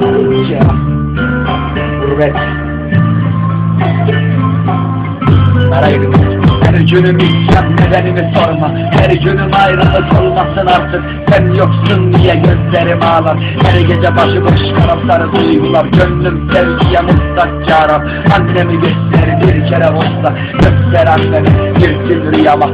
Hicra, gurbet. Her günüm isyan nedenini sorma. Her günüm ayrılık olmasın artık. Sen yoksun diye gözlerim ağlar. Her gece başıboş tarafları duygular. Gönlüm sevgiye mutlak yaram Annemi göster bir kere olsa. Göster annemi bir gün rüyama.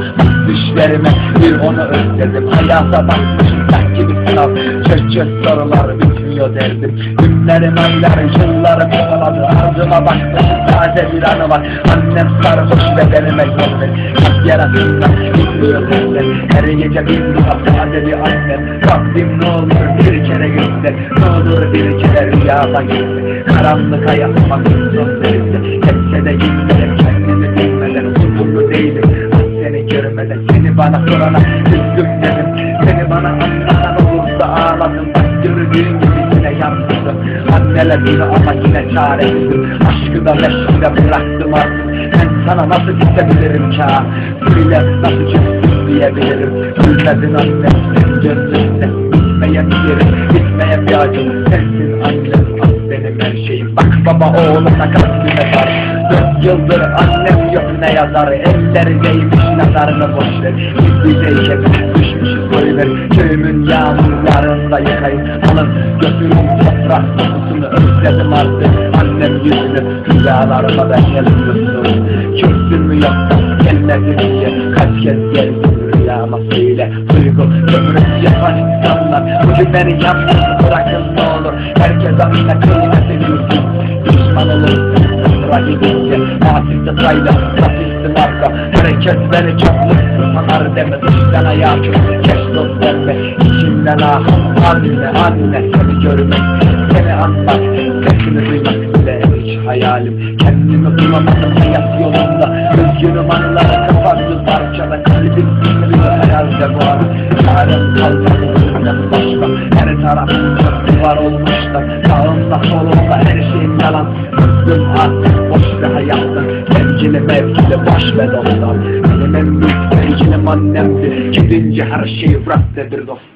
Düşlerime bir onu özledim. Hayata bakmışım sanki bir sınav. Çöz çöz sorular bir bitmiyor derdim. Günlerim aylar yıllarım kovaladı Ardıma baktım taze bir anı var. Annem sarhoş bedenime görmek Kalp yarasından bitmiyor derler Her gece bir rüya taze bir annem. Rabbim ne olur bir kere göster. Ne olur bir kere rüyama göster Karanlık hayatıma kızdım derinde Hepse de gitmedim kendimi bilmeden Huzurlu değilim. Seni görmeden Seni bana sorana üzgün dedim. Seni bana anlatan olursa ağladım. Bak gördüğün gibi yine yansıdım Anneler günü ama yine çaresizim Aşkı da meşgule bıraktım artık. Ben sana nasıl gidebilirim ki? Ha Söyle nasıl küstüm diyebilirim. Gülmedin annem sen gözlüğünde Gitmeyebilirim. Gitmeyebilirim Sensin annem ah benim her şeyim. Bak baba oğluna kalbime var Dört yıldır annem yok ne yazar? Elleri değmiş nazarını boş ver. Gizlideyken düşmüşüz koyver Köyümün yağmurlarında yıkayın Alın götürün kokusunu özledim artık Annem yüzünü rüyalarıma ben yazıyorsun Kürsün mü yoksa gelmedi diye Kaç kez geldin rüyama söyle Duygu kömürü yapan insanlar Bugün beni yalnız bırakın ne olur Herkes anına kıymeti bilsin Düşman olur Sıra gidince Nasipte sayla Nasipte marka Herkes beni mutlu sanar deme Dıştan ayağa kötü keş dost verme İçimden ah Anne anne seni görmek Seni anmak Sesini duymak bile hiç hayalim. Kendimi bulamadım hayat yolunda. Üzgünüm anılara kapandı parçada Kalbim sıkılıyor herhalde bu an. Çarem kalmadı benden başka. Her tarafım çok duvar olmuşlar Sağımda solumda her şeyim yalan. Bıktım artık boş bir hayattan. Sevgili mevkili boş ve dostlar. Benim en büyük sevgilim annemdi Gidince her şeyi bıraktı bir dostlar